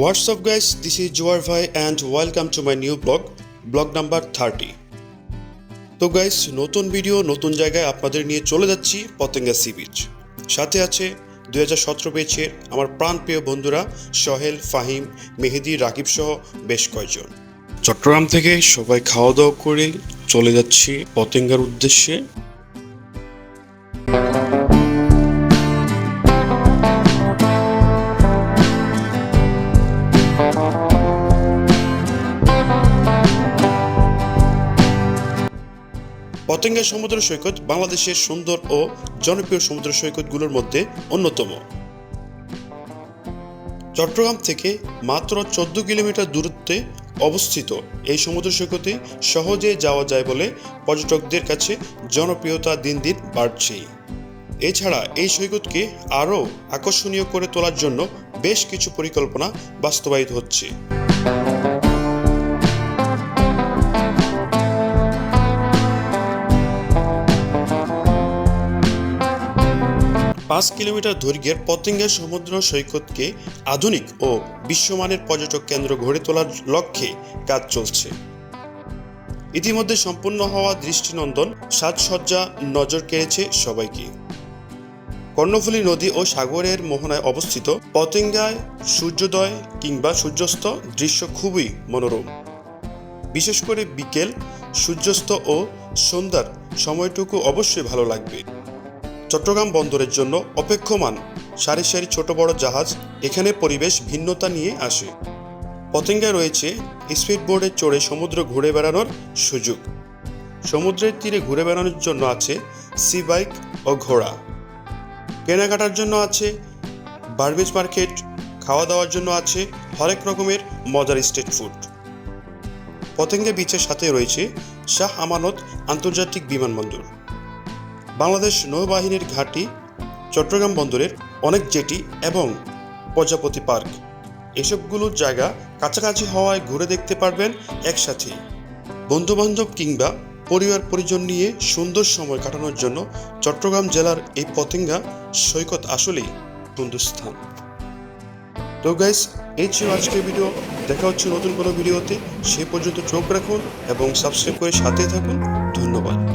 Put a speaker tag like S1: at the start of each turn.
S1: What's up, guys? This is Joar Bhai, and welcome to my new blog, blog number 30. তো guys নতুন video নতুন জায়গায় আপনাদের নিয়ে চলে যাচ্ছি পতেঙ্গা সি বিচ সাথে আছে দুই হাজার সতেরো বেচের আমার প্রাণপ্রিয় বন্ধুরা সোহেল ফাহিম মেহেদি রাকিব সহ বেশ কয়েকজন চট্টগ্রাম থেকে সবাই খাওয়া দাওয়া করে চলে যাচ্ছি পতেঙ্গার উদ্দেশ্যে পতেঙ্গা সমুদ্র সৈকত বাংলাদেশের সুন্দর ও জনপ্রিয় সমুদ্র সৈকতগুলোর মধ্যে অন্যতম। চট্টগ্রাম থেকে মাত্র চোদ্দ কিলোমিটার দূরত্বে অবস্থিত এই সমুদ্র সৈকতে সহজে যাওয়া যায় বলে পর্যটকদের কাছে জনপ্রিয়তা দিন দিন বাড়ছেই এছাড়া এই সৈকতকে আরও আকর্ষণীয় করে তোলার জন্য বেশ কিছু পরিকল্পনা বাস্তবায়িত হচ্ছে। পাঁচ কিলোমিটার দৈর্ঘ্যের পতেঙ্গা সমুদ্র সৈকতকে আধুনিক ও বিশ্বমানের পর্যটক কেন্দ্র গড়ে তোলার লক্ষ্যে কাজ চলছে। ইতিমধ্যে সম্পূর্ণ হওয়া দৃষ্টিনন্দন সাজসজ্জা নজর কেড়েছে সবাইকে। কর্ণফুলী নদী ও সাগরের মোহনায় অবস্থিত পতেঙ্গায় সূর্যোদয় কিংবা সূর্যাস্ত দৃশ্য খুবই মনোরম। বিশেষ করে বিকেল, সূর্যাস্ত ও সন্ধ্যার সময়টুকু অবশ্যই ভালো লাগবে। চট্টগ্রাম বন্দরের জন্য অপেক্ষমান সারি সারি ছোট বড় জাহাজ এখানে পরিবেশ ভিন্নতা নিয়ে আসে। পতেঙ্গায় রয়েছে স্পিড বোর্ডে চড়ে সমুদ্র ঘুরে বেড়ানোর সুযোগ। সমুদ্রের তীরে ঘুরে বেড়ানোর জন্য আছে সি বাইক ও ঘোড়া। কেনাকাটার জন্য আছে বার্বিজ মার্কেট, খাওয়া দাওয়ার জন্য আছে হরেক রকমের মজার স্ট্রিট ফুড। পতেঙ্গা বিচের সাথে রয়েছে শাহ আমানত আন্তর্জাতিক বিমানবন্দর। বাংলাদেশ নৌবাহিনীর ঘাঁটি, চট্টগ্রাম বন্দরের অনেক জেটি এবং প্রজাপতি পার্ক। এসবগুলোর জায়গা কাছাকাছি হওয়ায় ঘুরে দেখতে পারবেন একসাথে। বন্ধুবান্ধব কিংবা পরিবার পরিজন নিয়ে সুন্দর সময় কাটানোর জন্য চট্টগ্রাম জেলার এই পতেঙ্গা সৈকত আসলেই সুন্দর স্থান তো গাইস এই ছিল আজকের ভিডিও দেখা হচ্ছে নতুন কোনো ভিডিওতে সে পর্যন্ত চোখ রাখুন এবং সাবস্ক্রাইব করে সাথে থাকুন। ধন্যবাদ।